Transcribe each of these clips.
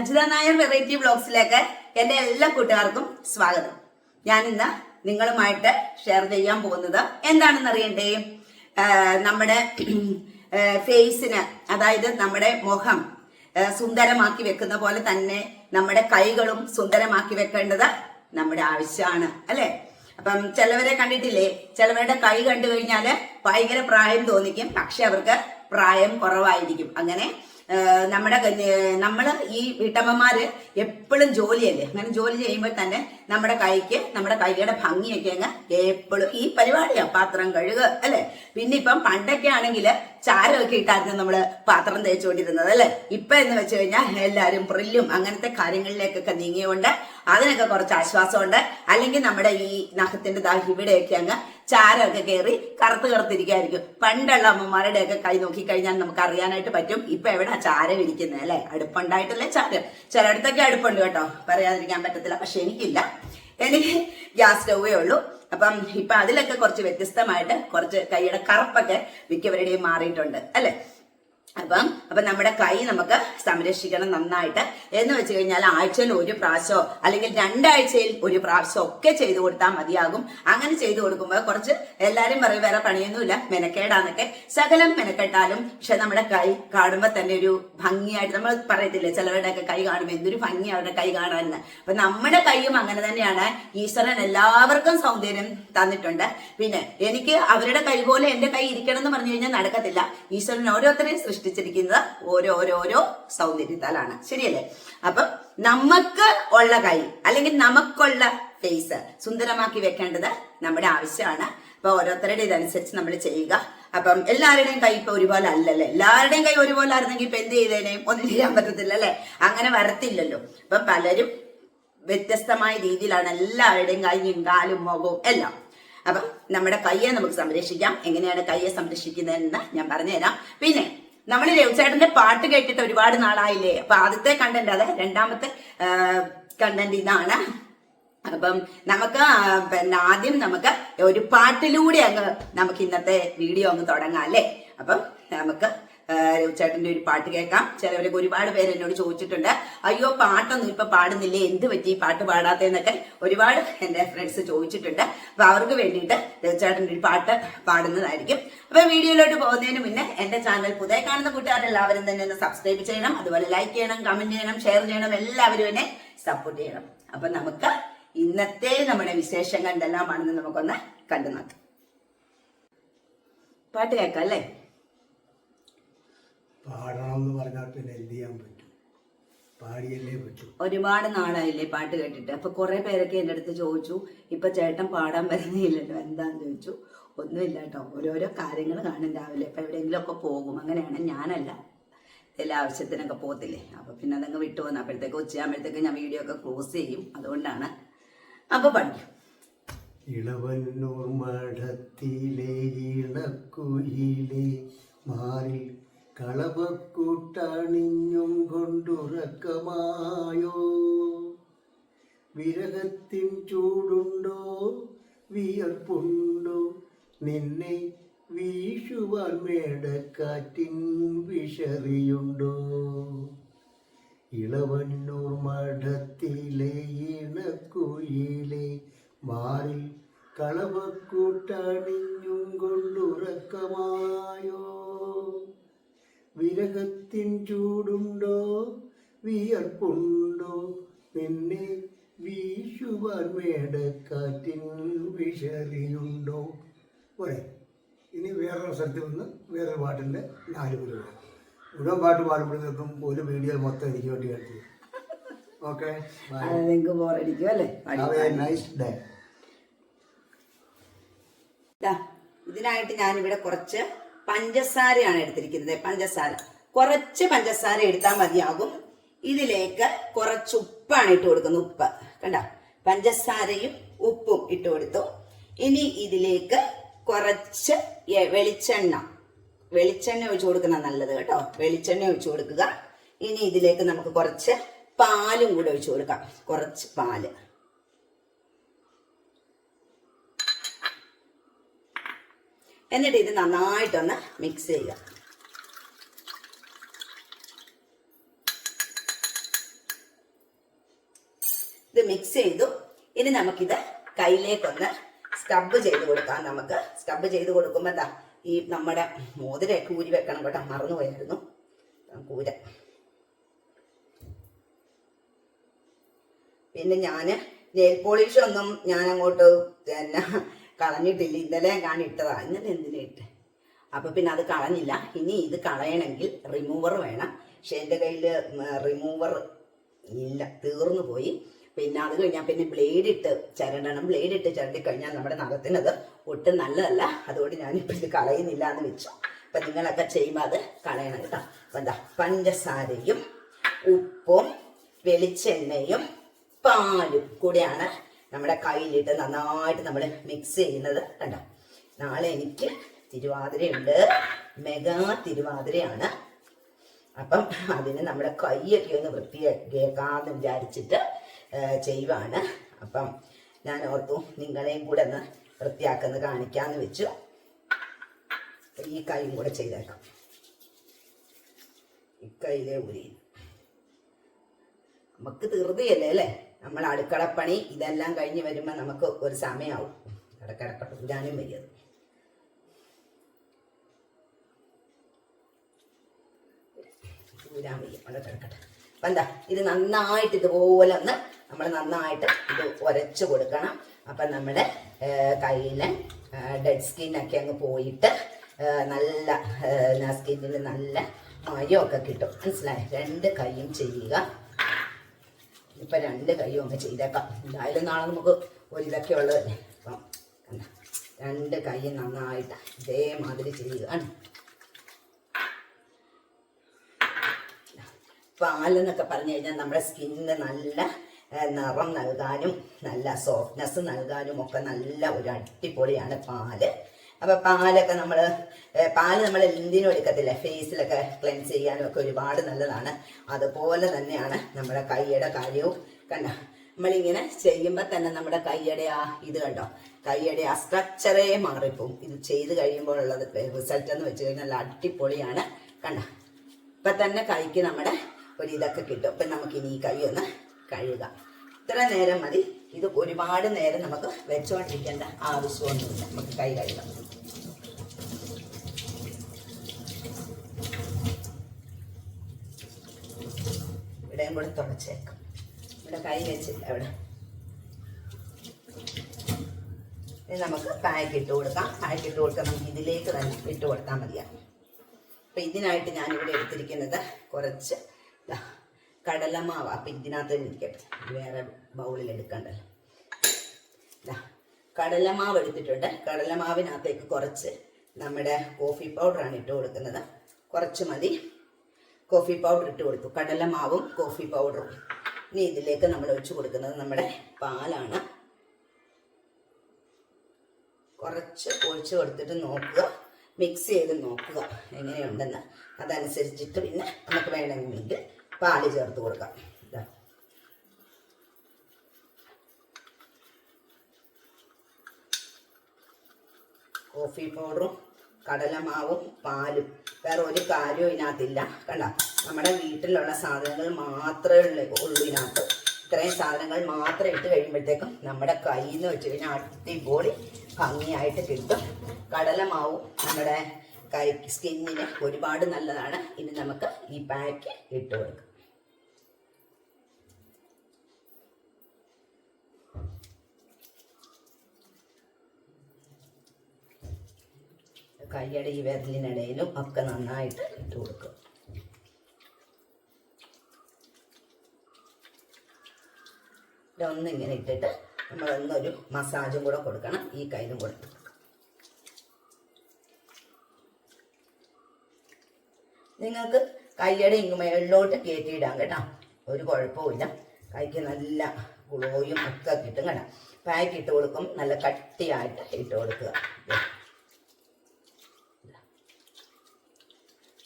Ajitha Nair variety ബ്ലോഗ്സിലേക്ക് എന്റെ എല്ലാ കൂട്ടുകാർക്കും സ്വാഗതം. ഞാൻ ഇന്ന് നിങ്ങളുമായിട്ട് ഷെയർ ചെയ്യാൻ പോകുന്നത് എന്താണെന്ന് അറിയണ്ടേ നമ്മുടെ ഫേസിന് അതായത് നമ്മുടെ മുഖം സുന്ദരമാക്കി വെക്കുന്ന പോലെ തന്നെ നമ്മുടെ കൈകളും സുന്ദരമാക്കി വെക്കേണ്ടത് നമ്മുടെ ആവശ്യമാണ് അല്ലെ? അപ്പം ചിലവരെ കണ്ടിട്ടില്ലേ? ചിലവരുടെ കൈ കണ്ടു കഴിഞ്ഞാൽ ഭയങ്കര പ്രായം തോന്നിക്കും പക്ഷെ അവർക്ക് പ്രായം കുറവായിരിക്കും. അങ്ങനെ നമ്മുടെ നമ്മൾ ഈ വീട്ടമ്മമാര് എപ്പോഴും ജോലിയല്ലേ? അങ്ങനെ ജോലി ചെയ്യുമ്പോൾ തന്നെ നമ്മുടെ കൈക്ക് നമ്മുടെ കൈയുടെ ഭംഗിയൊക്കെ അങ്ങ് എപ്പോഴും ഈ പരിപാടിയാ പാത്രം കഴുകുക അല്ലെ? പിന്നെ ഇപ്പം പണ്ടൊക്കെ ആണെങ്കിൽ ചാരമൊക്കെ ഇട്ടായിരുന്നു നമ്മൾ പാത്രം തേച്ചുകൊണ്ടിരുന്നത് അല്ലെ? ഇപ്പൊ എന്ന് വെച്ച് കഴിഞ്ഞാൽ എല്ലാവരും പ്രില്ലും അങ്ങനത്തെ കാര്യങ്ങളിലേക്കൊക്കെ നീങ്ങിയുകൊണ്ട് അതിനൊക്കെ കുറച്ച് ആശ്വാസമുണ്ട്. അല്ലെങ്കിൽ നമ്മുടെ ഈ നഖത്തിന്റെ ദാ ഇവിടെയൊക്കെ അങ്ങ് ചാരമൊക്കെ കയറി കറുത്ത് കറുത്തിരിക്കായിരിക്കും പണ്ടുള്ള അമ്മമാരുടെ ഒക്കെ കൈ നോക്കി കഴിഞ്ഞാൽ നമുക്ക് അറിയാനായിട്ട് പറ്റും. ഇപ്പൊ എവിടെ ചാരം ഇരിക്കുന്നത് അല്ലെ? അടുപ്പുണ്ടായിട്ടല്ലേ ചാരം. ചിലയിടത്തൊക്കെ അടുപ്പുണ്ട് കേട്ടോ. പറയാതിരിക്കാൻ പറ്റത്തില്ല. പക്ഷെ എനിക്കില്ല. എനിക്ക് ഗ്യാസ് സ്റ്റൗവേ ഉള്ളൂ. അപ്പം ഇപ്പൊ അതിലൊക്കെ കുറച്ച് വ്യത്യസ്തമായിട്ട് കുറച്ച് കൈയുടെ കറുപ്പൊക്കെ മിക്കവരുടെയും മാറിയിട്ടുണ്ട്. അല്ലെ? അപ്പം അപ്പൊ നമ്മുടെ കൈ നമുക്ക് സംരക്ഷിക്കണം നന്നായിട്ട്. എന്ന് വെച്ച് കഴിഞ്ഞാൽ ആഴ്ചയിൽ ഒരു പ്രാവശ്യമോ അല്ലെങ്കിൽ രണ്ടാഴ്ചയിൽ ഒരു പ്രാവശ്യം ഒക്കെ ചെയ്തു കൊടുത്താൽ മതിയാകും. അങ്ങനെ ചെയ്തു കൊടുക്കുമ്പോൾ കുറച്ച് എല്ലാരും പറയും വേറെ പണിയൊന്നുമില്ല മെനക്കേടാന്നൊക്കെ. സകലം മെനക്കെട്ടാലും പക്ഷെ നമ്മുടെ കൈ കാണുമ്പോൾ തന്നെ ഒരു ഭംഗിയായിട്ട് നമ്മൾ പറയത്തില്ലേ ചിലവരുടെ ഒക്കെ കൈ കാണുമ്പോൾ എന്തൊരു ഭംഗി അവരുടെ കൈ കാണാനെന്ന്. അപ്പൊ നമ്മുടെ കൈയും അങ്ങനെ തന്നെയാണ്. ഈശ്വരൻ എല്ലാവർക്കും സൗന്ദര്യം തന്നിട്ടുണ്ട്. പിന്നെ എനിക്ക് അവരുടെ കൈ പോലെ എന്റെ കൈ ഇരിക്കണം എന്ന് പറഞ്ഞു കഴിഞ്ഞാൽ നടക്കത്തില്ല. ഈശ്വരൻ ഓരോരുത്തരെയും സൃഷ്ടിച്ചിരിക്കുന്നത് ഓരോരോരോ സൗന്ദര്യത്താലാണ്. ശരിയല്ലേ? അപ്പം നമുക്ക് ഉള്ള കൈ അല്ലെങ്കിൽ നമുക്കുള്ള ഫേസ് സുന്ദരമാക്കി വെക്കേണ്ടത് നമ്മുടെ ആവശ്യമാണ്. അപ്പൊ ഓരോരുത്തരുടെ ഇതനുസരിച്ച് നമ്മൾ ചെയ്യുക. അപ്പം എല്ലാവരുടെയും കൈ ഇപ്പൊ ഒരുപോലെ അല്ലല്ലേ? എല്ലാവരുടെയും കൈ ഒരുപോലെ ആയിരുന്നെങ്കിൽ ഇപ്പൊ എന്ത് ചെയ്തേനേയും? ഒന്നും ചെയ്യാൻ പറ്റത്തില്ല അല്ലെ? അങ്ങനെ വരത്തില്ലല്ലോ. അപ്പൊ പലരും വ്യത്യസ്തമായ രീതിയിലാണ് എല്ലാവരുടെയും കൈയും കാലും മുഖവും എല്ലാം. അപ്പം നമ്മുടെ കയ്യെ നമുക്ക് സംരക്ഷിക്കാം. എങ്ങനെയാണ് കയ്യെ സംരക്ഷിക്കുന്നതെന്ന് ഞാൻ പറഞ്ഞുതരാം. പിന്നെ നമ്മൾ രവിചേട്ടന്റെ പാട്ട് കേട്ടിട്ട് ഒരുപാട് നാളായില്ലേ? അപ്പൊ ആദ്യത്തെ കണ്ടന്റ് അതെ രണ്ടാമത്തെ കണ്ടന്റ് ഇതാണ്. അപ്പം നമുക്ക് പിന്നെ ആദ്യം നമുക്ക് ഒരു പാട്ടിലൂടെ അങ്ങ് നമുക്ക് ഇന്നത്തെ വീഡിയോ അങ്ങ് തുടങ്ങാം അല്ലേ? അപ്പം നമുക്ക് ആ, രവിചേട്ടന്റെ ഒരു പാട്ട് കേൾക്കാം. ചിലവരൊക്കെ ഒരുപാട് പേര് എന്നോട് ചോദിച്ചിട്ടുണ്ട് അയ്യോ പാട്ടൊന്നും ഇപ്പൊ പാടുന്നില്ലേ? എന്ത് പറ്റി പാട്ട് പാടാത്തേന്നൊക്കെ ഒരുപാട് എന്റെ ഫ്രണ്ട്സ് ചോദിച്ചിട്ടുണ്ട്. അപ്പൊ അവർക്ക് വേണ്ടിയിട്ട് രവിചേട്ടന്റെ ഒരു പാട്ട് പാടുന്നതായിരിക്കും. അപ്പൊ വീഡിയോയിലോട്ട് പോകുന്നതിന് മുന്നേ എന്റെ ചാനൽ പുതിയ കാണുന്ന കൂട്ടുകാരെല്ലാവരും തന്നെ ഒന്ന് സബ്സ്ക്രൈബ് ചെയ്യണം. അതുപോലെ ലൈക്ക് ചെയ്യണം കമന്റ് ചെയ്യണം ഷെയർ ചെയ്യണം. എല്ലാവരും എന്നെ സപ്പോർട്ട് ചെയ്യണം. അപ്പൊ നമുക്ക് ഇന്നത്തെ നമ്മുടെ വിശേഷങ്ങൾ എന്തെല്ലാമാണെന്ന് നമുക്കൊന്ന് കണ്ടു നോക്കാം പാട്ട് കേൾക്കാം അല്ലേ? പാടണം എന്ന് പറഞ്ഞാൽ പിന്നെ എന്ത് ചെയ്യാൻ പറ്റും? പാടിയല്ലേ പറ്റൂ. ഒരുപാട് നാളായില്ലേ പാട്ട് കേട്ടിട്ട്. അപ്പൊ കുറെ പേരൊക്കെ എന്റെ അടുത്ത് ചോദിച്ചു ഇപ്പൊ ചേട്ടൻ പാടാൻ വരുന്നില്ലല്ലോ എന്താന്ന് ചോദിച്ചു. ഒന്നുമില്ല കേട്ടോ. ഓരോരോ കാര്യങ്ങൾ കാണും രാവിലെ. ഇപ്പൊ എവിടെയെങ്കിലും ഒക്കെ പോകും. അങ്ങനെയാണ് ഞാനല്ല. എല്ലാ ആവശ്യത്തിനൊക്കെ പോകത്തില്ലേ. അപ്പൊ പിന്നെ അതങ്ങ് വിട്ടു വന്നു. അപ്പോഴത്തേക്ക് ഉച്ചയാകുമ്പോഴത്തേക്ക് ഞാൻ വീഡിയോ ഒക്കെ ക്ലോസ് ചെയ്യും. അതുകൊണ്ടാണ് അപ്പൊ പഠിക്കും. ഇളവന്നൂർ മഠത്തിലെ ഇളക്കുയിലെ മാറിൽ കളവക്കൂട്ടണിഞ്ഞും കൊണ്ടുറക്കമായോ? വിരഹത്തിൻ ചൂടുണ്ടോ? വിയർപ്പുണ്ടോ? നിന്നെ വീശുവാൻ മേടക്കാറ്റിൻ വിഷറിയുണ്ടോ ഇളവണ്ണൂർ മഠത്തിലെ ഇണക്കുയിലെ മാറിൽ കളവക്കൂട്ടണിഞ്ഞും കൊണ്ടുറക്കമായോ? വിരഹത്തിൻ ചൂടുണ്ടോ? വിയർപ്പുണ്ടോ? നിന്നെ വീശുവാൻ മേടക്കാറ്റിൻ വിഷറിയുണ്ടോ പോരെ. ഇനി വേറൊരു സ്ഥലത്ത് നിന്ന് വേറൊരു പാട്ടിന്റെ നാല് പേര് മുഴുവൻ പാട്ട് പാടുമ്പോഴത്തേക്കും ഒരു വീഡിയോ മൊത്തം എനിക്ക് വേണ്ടി കാണിച്ചു ഓക്കെ നിങ്ങൾക്ക് ബോറടിക്കും അല്ലേ? നൈസ് ഡേ ഇതിനായിട്ട് ഞാനിവിടെ കുറച്ച് പഞ്ചസാരയാണ് എടുത്തിരിക്കുന്നത്. പഞ്ചസാര. കുറച്ച് പഞ്ചസാര എടുത്താൽ മതിയാകും. ഇതിലേക്ക് കുറച്ച് ഉപ്പാണ് ഇട്ട് കൊടുക്കുന്നത്. ഉപ്പ്. കണ്ട? പഞ്ചസാരയും ഉപ്പും ഇട്ട് കൊടുത്തു. ഇനി ഇതിലേക്ക് കുറച്ച് വെളിച്ചെണ്ണ. വെളിച്ചെണ്ണ ഒഴിച്ചു കൊടുക്കുന്ന നല്ലത് കേട്ടോ. വെളിച്ചെണ്ണ ഒഴിച്ചു കൊടുക്കുക. ഇനി ഇതിലേക്ക് നമുക്ക് കുറച്ച് പാലും കൂടെ ഒഴിച്ചു കൊടുക്കാം. കുറച്ച് പാൽ. എന്നിട്ട് ഇത് നന്നായിട്ടൊന്ന് മിക്സ് ചെയ്യുക. ഇത് മിക്സ് ചെയ്തു. ഇനി നമുക്കിത് കയ്യിലേക്കൊന്ന് സ്ക്രബ് ചെയ്ത് കൊടുക്കാം. നമുക്ക് സ്ക്രബ് ചെയ്ത് കൊടുക്കുമ്പോൾ എന്താ ഈ നമ്മുടെ മോതിരയൊക്കെ ഊരി വെക്കണം കേട്ടോ. മറന്നുപോയായിരുന്നു കൂര. പിന്നെ ഞാൻ നെയിൽ പോളിഷ് ഒന്നും ഞാൻ അങ്ങോട്ട് പിന്നെ കളഞ്ഞിട്ടില്ല. ഇന്നലെ ഞാൻ ഇട്ടതാണ് ഇന്നലെ എന്തിനാ ഇട്ട്? അപ്പൊ പിന്നെ അത് കളഞ്ഞില്ല. ഇനി ഇത് കളയണമെങ്കിൽ റിമൂവർ വേണം. പക്ഷെ എന്റെ കയ്യിൽ റിമൂവർ ഇല്ല. തീർന്നു പോയി. പിന്നെ അത് കഴിഞ്ഞാൽ പിന്നെ ബ്ലേഡ് ഇട്ട് ചരണ്ടണം ബ്ലേഡ് ഇട്ട് ചരണ്ടി കഴിഞ്ഞാൽ നമ്മുടെ നഖത്തിനത് ഒട്ടും നല്ലതല്ല. അതുകൊണ്ട് ഞാനിപ്പോൾ ഇത് കളയുന്നില്ല എന്ന് വെച്ചു. അപ്പൊ നിങ്ങളൊക്കെ ചെയ്യുമ്പോൾ അത് കളയണം കേട്ടോ. അപ്പൊ എന്താ? പഞ്ചസാരയും ഉപ്പും വെളിച്ചെണ്ണയും പാലും കൂടെയാണ് നമ്മുടെ കയ്യിലിട്ട് നന്നായിട്ട് നമ്മൾ മിക്സ് ചെയ്യുന്നത് കണ്ടോ? നാളെ എനിക്ക് തിരുവാതിരയുണ്ട്. മെഗാ തിരുവാതിരയാണ്. അപ്പം അതിന് നമ്മുടെ കൈയൊക്കെ ഒന്ന് വൃത്തിയാക്കാന്ന് വിചാരിച്ചിട്ട് ചെയ്യുവാണ്. അപ്പം ഞാൻ ഓർത്തു നിങ്ങളെയും കൂടെ ഒന്ന് വൃത്തിയാക്കുന്ന കാണിക്കാന്ന് വെച്ചു. ഈ കൈയും കൂടെ ചെയ്തേക്കാം. ഈ കൈയിലെ ഉരി നമുക്ക് തീർതിയല്ലേ അല്ലേ? നമ്മൾ അടുക്കളപ്പണി ഇതെല്ലാം കഴിഞ്ഞ് വരുമ്പോൾ നമുക്ക് ഒരു സമയമാവും ഇടക്കിടക്കട്ട് ഊരാനും വയ്യത് ഊരാൻ വയ്യ അവിടെ കിടക്കട്ടെ. അപ്പം എന്താ ഇത് നന്നായിട്ട് ഇതുപോലെ ഒന്ന് നമ്മൾ നന്നായിട്ട് ഇത് ഉരച്ച് കൊടുക്കണം. അപ്പം നമ്മുടെ കയ്യിലെ ഡെഡ് സ്കിന്നൊക്കെ അങ്ങ് പോയിട്ട് നല്ല സ്കിന്നിൽ നല്ല മയമൊക്കെ കിട്ടും. മനസ്സിലായി? രണ്ട് കൈയും ചെയ്യുക. ഇപ്പൊ രണ്ട് കൈയും ഒക്കെ ചെയ്തേക്കാം. എന്തായാലും നാളെ നമുക്ക് ഒരു ഇതൊക്കെ ഉള്ളതല്ലേ അപ്പം? രണ്ട് കൈയും നന്നായിട്ട് ഇതേമാതിരി ചെയ്യുകയാണ് പാലെന്നൊക്കെ പറഞ്ഞു കഴിഞ്ഞാൽ നമ്മുടെ സ്കിന്നിന് നല്ല നിറം നൽകാനും നല്ല സോഫ്റ്റ്നെസ് നൽകാനും ഒക്കെ നല്ല ഒരു അടിപൊളിയാണ് പാൽ. അപ്പൊ പാലൊക്കെ നമ്മൾ പാൽ നമ്മൾ എന്തിനും എടുക്കത്തില്ല. ഫേസിലൊക്കെ ക്ലെൻസ് ചെയ്യാനും ഒക്കെ ഒരുപാട് നല്ലതാണ്. അതുപോലെ തന്നെയാണ് നമ്മുടെ കൈയുടെ കാര്യവും. കണ്ട? നമ്മളിങ്ങനെ ചെയ്യുമ്പോൾ തന്നെ നമ്മുടെ കൈയുടെ ആ ഇത് കണ്ടോ? കൈയുടെ ആ സ്ട്രക്ചറേ മാറിപ്പോവും. ഇത് ചെയ്ത് കഴിയുമ്പോഴുള്ളത് റിസൾട്ട് എന്ന് വെച്ച് കഴിഞ്ഞാൽ അടിപൊളിയാണ്. കണ്ട? ഇപ്പൊ തന്നെ കൈക്ക് നമ്മുടെ ഒരു ഇതൊക്കെ കിട്ടും. ഇപ്പൊ നമുക്ക് ഇനി ഈ കൈ ഒന്ന് കഴുകാം. ഇത്ര നേരം മതി. ഇത് ഒരുപാട് നേരം നമുക്ക് വെച്ചോണ്ടിരിക്കേണ്ട ആവശ്യമൊന്നുമില്ല. നമുക്ക് കൈ കഴുകാം. ഇവിടെയും കൂടെ തുടച്ചേക്കാം. ഇവിടെ കൈ വെച്ചില്ല ഇവിടെ. ഇനി നമുക്ക് പാക്ക് ഇട്ട് കൊടുക്കാം. പാക്ക് ഇട്ട് കൊടുക്കാം നമുക്ക് ഇതിലേക്ക് തന്നെ ഇട്ട് കൊടുത്താൽ മതിയാവും. അപ്പം ഇതിനായിട്ട് ഞാനിവിടെ എടുത്തിരിക്കുന്നത് കുറച്ച് കടലമാവ്. അപ്പം ഇതിനകത്ത് വേറെ ബൗളിൽ എടുക്കണ്ടല്ലോ. കടലമാവ് എടുത്തിട്ടുണ്ട്. കടലമാവിനകത്തേക്ക് കുറച്ച് നമ്മുടെ കോഫി പൗഡറാണ് ഇട്ട് കൊടുക്കുന്നത്. കുറച്ച് മതി. കോഫി പൗഡർ ഇട്ട് കൊടുത്തു. കടലമാവും കോഫി പൗഡറും ഇനി ഇതിലേക്ക് നമ്മൾ ഒഴിച്ചു കൊടുക്കുന്നത് നമ്മുടെ പാലാണ്. കുറച്ച് ഒഴിച്ചു കൊടുത്തിട്ട് നോക്കുക. മിക്സ് ചെയ്ത് നോക്കുക. എങ്ങനെയുണ്ടെന്ന്. അതനുസരിച്ചിട്ട് പിന്നെ നമുക്ക് വേണമെങ്കിൽ പാൽ ചേർത്ത് കൊടുക്കാം. കോഫി പൗഡറും കടലമാവും പാലും. വേറെ ഒരു കാര്യവും ഇതിനകത്തില്ല. കണ്ട? നമ്മുടെ വീട്ടിലുള്ള സാധനങ്ങൾ മാത്രമേ ഉള്ളൂ ഇതിനകത്ത്. ഇത്രയും സാധനങ്ങൾ മാത്രം ഇട്ട് കഴിയുമ്പോഴത്തേക്കും നമ്മുടെ കയ്യിൽ നിന്ന് വെച്ച് കഴിഞ്ഞാൽ അടിപൊളി ഭംഗിയായിട്ട് കിട്ടും. കടലമാവും നമ്മുടെ കൈ സ്കിന്നിന് ഒരുപാട് നല്ലതാണ്. ഇനി നമുക്ക് ഈ പാക്ക് ഇട്ട് കൊടുക്കാം. കൈയുടെ ഈ വിരലിനിടയിലും ഒക്കെ നന്നായിട്ട് ഇട്ട് കൊടുക്കും. ഒന്നിങ്ങനെ ഇട്ടിട്ട് നമ്മൾ നമ്മളൊന്നൊരു മസാജും കൂടെ കൊടുക്കണം ഈ കയ്യിലും കൂടെ നിങ്ങൾക്ക് കൈയുടെ ഇങ്ങ് മേളിലോട്ട് കയറ്റിയിടാം കേട്ടോ. ഒരു കുഴപ്പമില്ല കൈക്ക് നല്ല ഗുളോയും ഒക്കെ കിട്ടും കേട്ടോ. പാക്ക് ഇട്ട് കൊടുക്കും. നല്ല കട്ടിയായിട്ട് ഇട്ട് കൊടുക്കുക.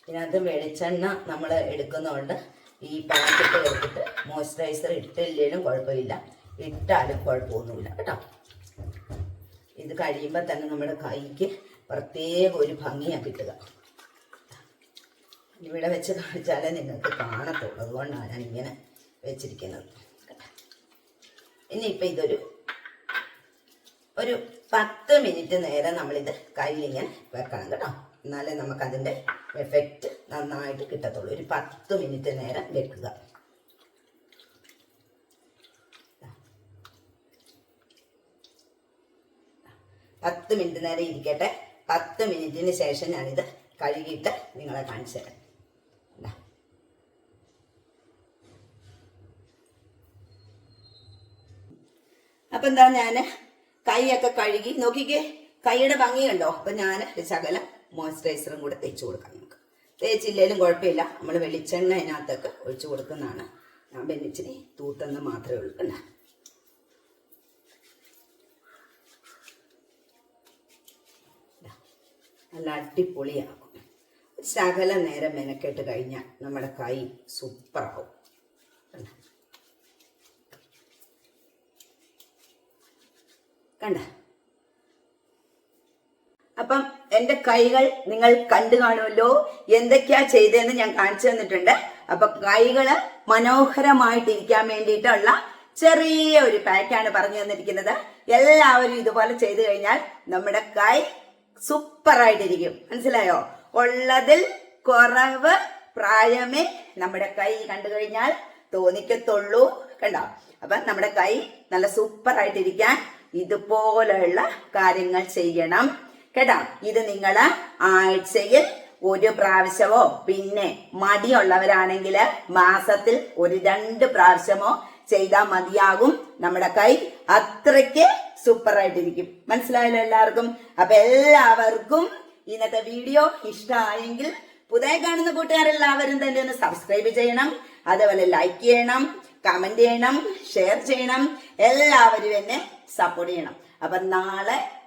ഇതിനകത്ത് വെളിച്ചെണ്ണ നമ്മൾ എടുക്കുന്നതുകൊണ്ട് ഈ പാക്കറ്റ് എടുത്തിട്ട് മോയ്സ്ചറൈസർ ഇട്ടില്ലേലും കുഴപ്പമില്ല. ഇട്ടാലും കുഴപ്പമൊന്നുമില്ല. കേട്ടോ. ഇത് കഴിയുമ്പോൾ തന്നെ നമ്മുടെ കൈക്ക് പ്രത്യേക ഒരു ഭംഗിയാണ് കിട്ടുക. ഇവിടെ വെച്ച് കാണിച്ചാലേ നിങ്ങൾക്ക് കാണത്തുള്ളൂ. അതുകൊണ്ടാണ് ഞാൻ ഇങ്ങനെ വെച്ചിരിക്കുന്നത്. ഇനിയിപ്പോൾ ഇതൊരു ഒരു പത്ത് മിനിറ്റ് നേരം നമ്മളിത് കയ്യിലിങ്ങനെ വെക്കണം. കേട്ടോ. എന്നാലേ നമുക്ക് അതിന്റെ എഫക്റ്റ് നന്നായിട്ട് കിട്ടത്തുള്ളൂ. ഒരു പത്ത് മിനിറ്റ് നേരം വെക്കുക. പത്ത് മിനിറ്റ് നേരം ഇരിക്കട്ടെ. പത്ത് മിനിറ്റിന് ശേഷം ഞാനിത് കഴുകിയിട്ട് നിങ്ങളെ കാണിച്ചു തരാം. അപ്പം എന്താ ഞാൻ കൈയൊക്കെ കഴുകി നോക്കിക്കേ കൈയുടെ ഭംഗി കണ്ടോ അപ്പൊ ഞാൻ ശകലം മോയ്സ്ചറൈസറും കൂടെ തേച്ച് കൊടുക്കാം നമുക്ക്. തേച്ചില്ലേലും കുഴപ്പമില്ല. നമ്മൾ വെളിച്ചെണ്ണ അതിനകത്തൊക്കെ ഒഴിച്ചു കൊടുക്കുന്നതാണ്. ഞാൻ ബെന്നിച്ചിനെ തൂത്തെന്ന് മാത്രമേ ഉള്ളൂ കണ്ടോ? നല്ല അടിപൊളിയാകും ശകല നേരം മെനക്കെട്ട് കഴിഞ്ഞാൽ നമ്മുടെ കൈ സൂപ്പറാവും. കണ്ട? എന്റെ കൈകൾ നിങ്ങൾ കണ്ടു കാണുമല്ലോ. എന്തൊക്കെയാ ചെയ്തതെന്ന് ഞാൻ കാണിച്ചു തന്നിട്ടുണ്ട്. അപ്പൊ കൈകൾ മനോഹരമായിട്ടിരിക്കാൻ വേണ്ടിയിട്ടുള്ള ചെറിയ ഒരു പാക്കാണ് പറഞ്ഞു തന്നിരിക്കുന്നത്. എല്ലാവരും ഇതുപോലെ ചെയ്തു കഴിഞ്ഞാൽ നമ്മുടെ കൈ സൂപ്പർ ആയിട്ടിരിക്കും. മനസ്സിലായോ? ഉള്ളതിൽ കുറവ് പ്രായമേ നമ്മുടെ കൈ കണ്ടു കഴിഞ്ഞാൽ തോന്നിക്കത്തുള്ളൂ. കണ്ടോ? അപ്പൊ നമ്മുടെ കൈ നല്ല സൂപ്പർ ആയിട്ടിരിക്കാൻ ഇതുപോലെയുള്ള കാര്യങ്ങൾ ചെയ്യണം. കേട്ടോ? ഇത് നിങ്ങൾ ആഴ്ചയിൽ ഒരു പ്രാവശ്യമോ പിന്നെ മടിയുള്ളവരാണെങ്കിൽ മാസത്തിൽ ഒരു രണ്ട് പ്രാവശ്യമോ ചെയ്താൽ മതിയാകും നമ്മുടെ കൈ. അത്രയ്ക്ക് സൂപ്പർ ആയിട്ടിരിക്കും മനസ്സിലായല്ലോ എല്ലാവർക്കും? അപ്പൊ എല്ലാവർക്കും ഇന്നത്തെ വീഡിയോ ഇഷ്ടമായെങ്കിൽ പുതിയ കാണുന്ന കൂട്ടുകാരെല്ലാവരും തന്നെ ഒന്ന് സബ്സ്ക്രൈബ് ചെയ്യണം. അതേപോലെ ലൈക്ക് ചെയ്യണം കമന്റ് ചെയ്യണം ഷെയർ ചെയ്യണം. എല്ലാവരും എന്നെ സപ്പോർട്ട് ചെയ്യണം. അപ്പൊ നാളെ